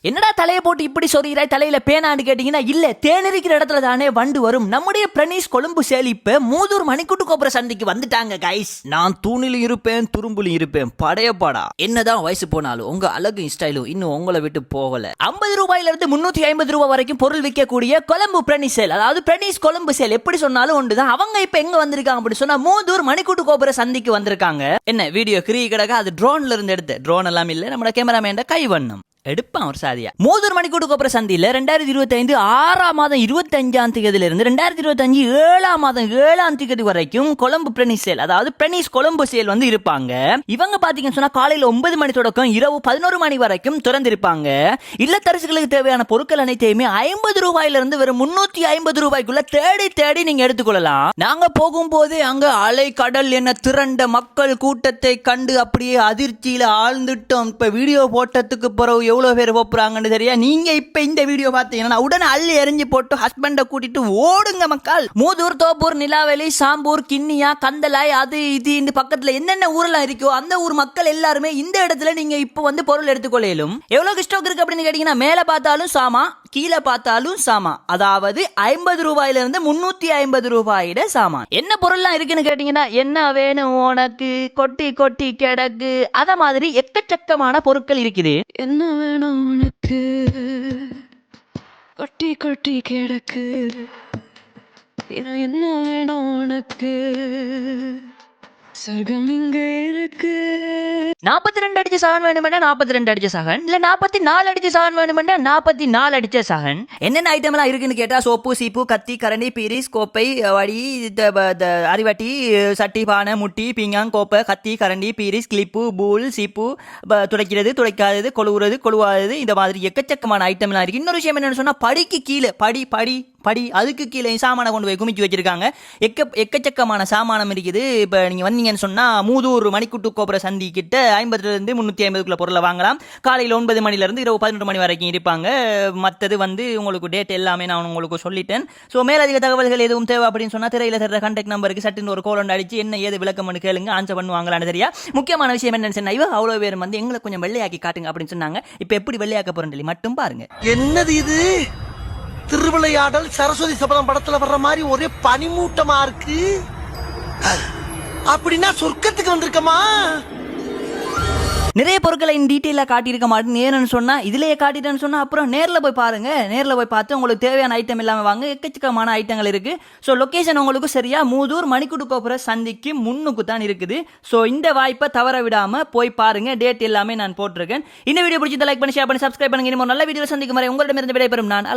என்னடா தலையை போட்டு இப்படி சொறிகிறாய் தலையில பேனான்னு கேட்டீங்கன்னா இல்ல தேன் இருக்கிற இடத்துல தானே வண்டு வரும். நம்முடைய பிரணீஸ் கொழும்பு சேலிப்ப மூதூர் மணிக்கூட்டு கோபுர சந்தைக்கு வந்துட்டாங்க கைஸ் நான் தூணிலும் இருப்பேன் துரும்புலும் இருப்பேன். படையப்பாடா என்னதான் வயசு போனாலும் உங்க அழகு ஸ்டைலும் இன்னும் உங்களை விட்டு போகல. ஐம்பது ரூபாயில இருந்து முன்னூத்தி ஐம்பது ரூபாய் வரைக்கும் பொருள் விற்கக்கூடிய கொழம்பு பிரணீஸ் சேல். அதாவது பிரணீஸ் கொழும்பு சேல் எப்படி சொன்னாலும் ஒன்றுதான் அவங்க இப்ப எங்க வந்திருக்காங்க அப்படி சொன்னா மூதூர் மணிக்கூட்டு கோபுர சந்தைக்கு வந்திருக்காங்க. என்ன வீடியோ கிரி கிடக்க? அது ட்ரோன்ல இருந்து எடுத்து ட்ரோன் எல்லாம் இல்ல நம்ம கேமராமேன் கை வண்ணம் எடுப்பான் ஒரு சாதியா. மூதூர் மணிக்கூட்டு கோபுர சந்தியில ரெண்டாயிரத்தி இருபத்தி ஐந்து ஆறாம் மாதம் இருபத்தி அஞ்சாம் தேதியில இருந்து ரெண்டாயிரத்தி இருபத்தி அஞ்சு ஏழாம் மாதம் ஏழாம் தேதி வரைக்கும் கொழம்பு பிரனிஸ் சேல் அதாவது பிரனிஸ் கொழம்பு சேல் வந்து இருப்பாங்க. இவங்க பாத்தீங்கன்னு சொன்னா காலையில ஒன்பது மணி தொடக்கம் இரவு பதினோரு மணி வரைக்கும் திறந்திருப்பாங்க. இல்லத்தரசுகளுக்கு தேவையான பொருட்கள் அனைத்தையுமே ஐம்பது ரூபாயில இருந்து வெறும் முன்னூத்தி ஐம்பது ரூபாய்க்குள்ள தேடி தேடி நீங்க எடுத்துக்கொள்ளலாம். நாங்க போகும்போது அங்க அலை கடல் என திரண்ட மக்கள் கூட்டத்தை கண்டு அப்படியே அதிர்ச்சியில ஆழ்ந்துட்டோம். இப்ப வீடியோ போட்டதுக்கு பிறகு எவ்வளவு பேர் போப்புறாங்கன்னு தெரியா? நீங்க இப்ப இந்த வீடியோ பார்த்தீங்கன்னா உடனே அள்ளி எரிஞ்சு போட்டு ஹஸ்பண்டை கூட்டிட்டு ஓடுங்க மக்கள். மூதூர் தோப்பூர் நிலாவெளி சாம்பூர் கிண்ணியா கந்தலாய் அது இது இந்த பக்கத்துல என்னென்ன ஊரெல்லாம் இருக்கோ அந்த ஊர் மக்கள் எல்லாருமே இந்த இடத்துல நீங்க இப்போ வந்து பொருள் எடுத்துக்கொள்ளையிலும். எவ்வளவு ஸ்டாக் இருக்கு அப்படின்னு கேட்டீங்கன்னா மேல பார்த்தாலும் சாமா கீழே பார்த்தாலும் சாமா. அதாவது ஐம்பது ரூபாயில இருந்து முன்னூத்தி ஐம்பது ரூபாயிட சாமான் என்ன பொருள்லாம் இருக்குன்னு கேட்டீங்கன்னா என்ன வேணும் உனக்கு? கொட்டி கொட்டி கிடக்கு. அத மாதிரி எக்கச்சக்கமான பொருட்கள் இருக்குது. என்ன வேணும் உனக்கு. கொட்டி கொட்டி கிடக்கு. என்ன வேணும் உனக்கு? சொர்க்கம் இங்கே இருக்கு. நாற்பத்தி ரெண்டு அடிச்ச சகன் வேணுமெண்டா நாற்பத்தி ரெண்டு அடிச்ச சகன். இல்ல நாற்பத்தி நாலு அடிச்ச சகன் வேணுமெண்டா நாற்பத்தி நாலு அடிச்ச சகன். என்னென்ன ஐட்டம் எல்லாம் இருக்குன்னு கேட்டா சோப்பு சீப்பு கத்தி கரண்டி பீரிஸ் கோப்பை வடி அரிவட்டி சட்டி பானை முட்டி பீங்காங் கோப்பை கத்தி கரண்டி பீரிஸ் கிளிப்பு பூல் சீப்பு ப- துடைக்கிறது துடைக்காதது கொழுவுறது கொழுவாதது இந்த மாதிரி எக்கச்சக்கமான ஐட்டம் எல்லாம் இருக்கு. இன்னொரு விஷயம் என்னன்னு சொன்னா படிக்கு கீழே படி படி படி அதுக்கு கீழே சாமானை கொண்டு போய் குமிச்சு வச்சிருக்காங்க. எக்க எக்கச்சக்கமான சாமானம் இருக்குது. இப்போ நீங்கள் வந்தீங்கன்னு சொன்னால் மூதூர் மணிக்கூட்டு கோபுர சந்தி கிட்ட ஐம்பதுலேருந்து முந்நூற்றி ஐம்பதுக்குள்ள பொருளை வாங்கலாம். காலையில் ஒன்பது மணிலேருந்து இரவு பதினொன்று மணி வரைக்கும் இருப்பாங்க. மற்றது வந்து உங்களுக்கு டேட் எல்லாமே நான் உங்களுக்கு சொல்லிட்டேன். ஸோ மேலதிக தகவல்கள் எதுவும் தேவை அப்படின்னு சொன்னால் திரையில் தர கான்டாக்ட் நம்பருக்கு சட்டுன்னு ஒரு கோலண்டு அடிச்சு என்ன ஏது விளக்கம்னு கேளுங்க ஆன்சர் பண்ணுவாங்களான்னு தெரியா. முக்கியமான விஷயம் என்னன்னு சொன்னா இவ அவ்வளோ பேர் வந்து எங்களை கொஞ்சம் வெள்ளையாக்கி காட்டுங்க அப்படின்னு சொன்னாங்க. இப்போ எப்படி வெள்ளையாக்க போகிறேன் மட்டும் பாருங்க. என்னது இது? திருவிளையாடல் சரஸ்வதி சபதம் படத்துல வர்ற மாதிரி ஒரே பனிமூட்டமா இருக்கு. அப்படின்னா சொர்க்கத்துக்கு வந்திருக்கமா? நிறைய பொருட்களை இன் டீட்டெயிலாக காட்டியிருக்க மாட்டேன். நேரன்னு சொன்னால் இதிலேயே காட்டிட்டேன்னு சொன்னால் அப்புறம் நேரில் போய் பாருங்கள் நேரில் போய் பார்த்து உங்களுக்கு தேவையான ஐட்டம் இல்லாமல் வாங்க. எக்கச்சக்கமான ஐட்டங்கள் இருக்குது ஸோ லொக்கேஷன் உங்களுக்கு சரியாக மூதூர் மணிக்குடு கோபுர சந்திக்கு முன்னுக்கு தான் இருக்குது. ஸோ இந்த வாய்ப்பை தவற விடாமல் போய் பாருங்க. டேட் எல்லாமே நான் போட்டிருக்கேன். இந்த வீடியோ பிடிச்சி லைக் பண்ணி ஷேர் பண்ணி சப்ஸ்கிரைப் பண்ணுங்க. இன்னும் நல்ல வீடியோ சந்திக்கும் வரை உங்களிடமிருந்து விடைபெறும் நான். அலாம்